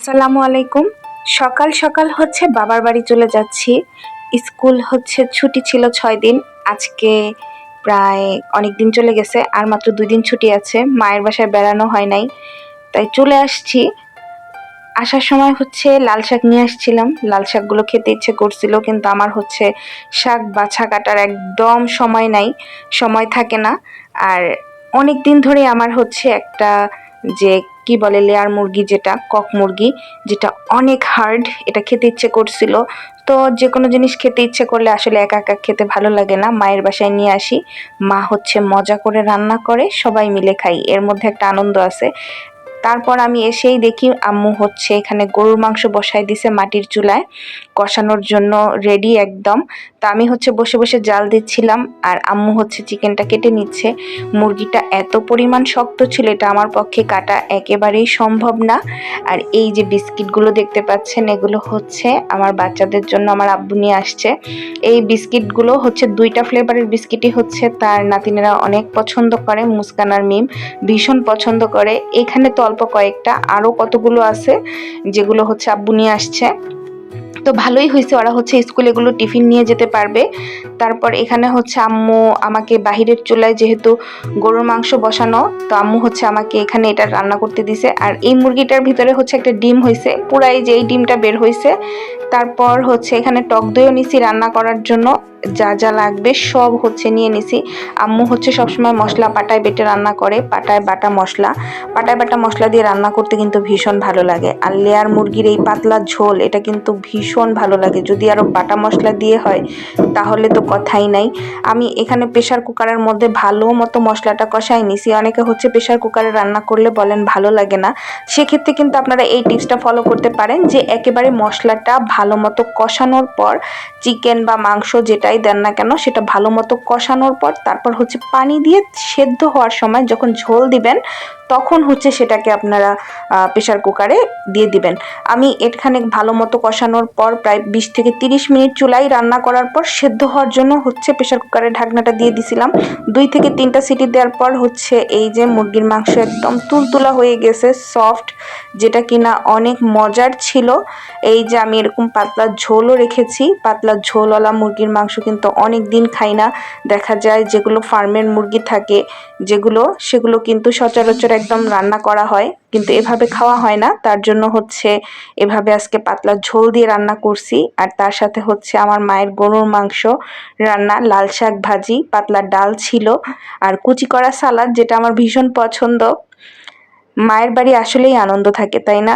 আসসালামু আলাইকুম। সকাল সকাল হচ্ছে বাবার বাড়ি চলে যাচ্ছি। স্কুল হচ্ছে ছুটি ছিল ছয় দিন। আজকে প্রায় অনেক দিন চলে গেছে, আর মাত্র দুই দিন ছুটি আছে। মায়ের বাসায় বেড়ানো হয় নাই। তাই চলে আসছি। আসার সময় হচ্ছে লাল শাক নিয়ে আসছিলাম। লাল শাকগুলো খেতে ইচ্ছে করছিল, কিন্তু আমার হচ্ছে শাক বাছা কাটার একদম সময় নাই। সময় থাকে না। আর অনেক দিন ধরে আমার হচ্ছে একটা যে কি বলে লেয়ার মুরগি যেটা, কক মুরগি, যেটা অনেক হার্ড এটা খেতে ইচ্ছে করছিল। তো যে কোনো জিনিস খেতে ইচ্ছে করলে আসলে একা একা খেতে ভালো লাগে না, মায়ের বাসায় নিয়ে আসি। মা হচ্ছে মজা করে রান্না করে, সবাই মিলে খাই, এর মধ্যে একটা আনন্দ আছে। তারপর আমি এসেই দেখি আম্মু হচ্ছে এখানে গরুর মাংস বসাই দিছে মাটির চুলায়, কষানোর জন্য রেডি একদম। তো আমি হচ্ছে বসে বসে জাল দিচ্ছিলাম আর আম্মু হচ্ছে চিকেনটা কেটে নিচ্ছে। মুরগিটা এত পরিমাণ শক্ত ছিল, এটা আমার পক্ষে কাটা একেবারেই সম্ভব না। আর এই যে বিস্কিটগুলো দেখতে পাচ্ছেন, এগুলো হচ্ছে আমার বাচ্চাদের জন্য আমার আব্বু নিয়ে আসছে। এই বিস্কিটগুলো হচ্ছে দুইটা ফ্লেভারের বিস্কিটই হচ্ছে, তার নাতিনেরা অনেক পছন্দ করে মুস্কান আর মিম ভীষণ পছন্দ করে। এখানে তো অল্প কয়েকটা, আরও কতগুলো আছে যেগুলো হচ্ছে আব্বু নিয়ে আসছে। তো ভালোই হয়েছে। ওরা হচ্ছে স্কুলে এগুলো টিফিন নিয়ে যেতে পারবে। তারপর এখানে হচ্ছে আম্মু আমাকে বাহিরের চুলায় যেহেতু গরুর মাংস বসানো, তো আম্মু হচ্ছে আমাকে এখানে এটা রান্না করতে দিছে। আর এই মুরগিটার ভিতরে হচ্ছে একটা ডিম হয়েছে পুরাই যে এই ডিমটা বের হয়েছে তারপর হচ্ছে এখানে টক দইও নিছি রান্না করার জন্য, যা যা লাগবে সব হচ্ছে নিয়ে নিছি। আম্মু হচ্ছে সবসময় মশলা পাটায় বেটে রান্না করে, পাটায় বাটা মশলা। পাটায় বাটা মশলা দিয়ে রান্না করতে কিন্তু ভীষণ ভালো লাগে। আর লেয়ার মুরগির এই পাতলা ঝোল, এটা কিন্তু ভীষণ ভালো লাগে। যদি আরও বাটা মশলা দিয়ে হয়, তাহলে তো কথাই নাই। আমি এখানে প্রেশার কুকারের মধ্যে ভালো মতো মশলাটা কষাই নিছি। অনেকে হচ্ছে প্রেশার কুকারে রান্না করলে বলেন ভালো লাগে না। সেক্ষেত্রে কিন্তু আপনারা এই টিপসটা ফলো করতে পারেন যে, একেবারে মশলাটা ভালো মতো কষানোর পর চিকেন বা মাংস যেটাই দেন না কেন, সেটা ভালো মতো কষানোর পর তারপর হচ্ছে পানি দিয়ে সেদ্ধ হওয়ার সময় যখন ঝোল দিবেন তখন হচ্ছে সেটাকে আপনারা প্রেশার কুকারে দিয়ে দিবেন। আমি এখানে ভালো মতো কষানোর পর প্রায় বিশ থেকে তিরিশ মিনিট চুলাই রান্না করার পর সেদ্ধ হওয়ার জন্য হচ্ছে প্রেশার কুকারে ঢাকনাটা দিয়ে দিছিলাম। দুই থেকে তিনটা সিটি দেওয়ার পর হচ্ছে এই যে মুরগির মাংস একদম তুলতুলা হয়ে গেছে সফট যেটা কিনা অনেক মজার ছিল। এই যে আমি এরকম পাতলা ঝোলও রেখেছি, পাতলা ঝোলওয়ালা মুরগির মাংস কিন্তু অনেক দিন খাই না। দেখা যায় যেগুলো ফার্মের মুরগি থাকে, যেগুলো, সেগুলো কিন্তু সচরাচর একদম রান্না করা হয়, কিন্তু এভাবে খাওয়া হয় না। তার জন্য হচ্ছে এভাবে আজকে পাতলা ঝোল দিয়ে রান্না করছি। আর তার সাথে হচ্ছে আমার মায়ের গরুর মাংস রান্না, লাল শাক ভাজি, পাতলা ডাল ছিল আর কুচি করা সালাদ, যেটা আমার ভীষণ পছন্দ। মায়ের বাড়ি আসলেই আনন্দ থাকে, তাই না?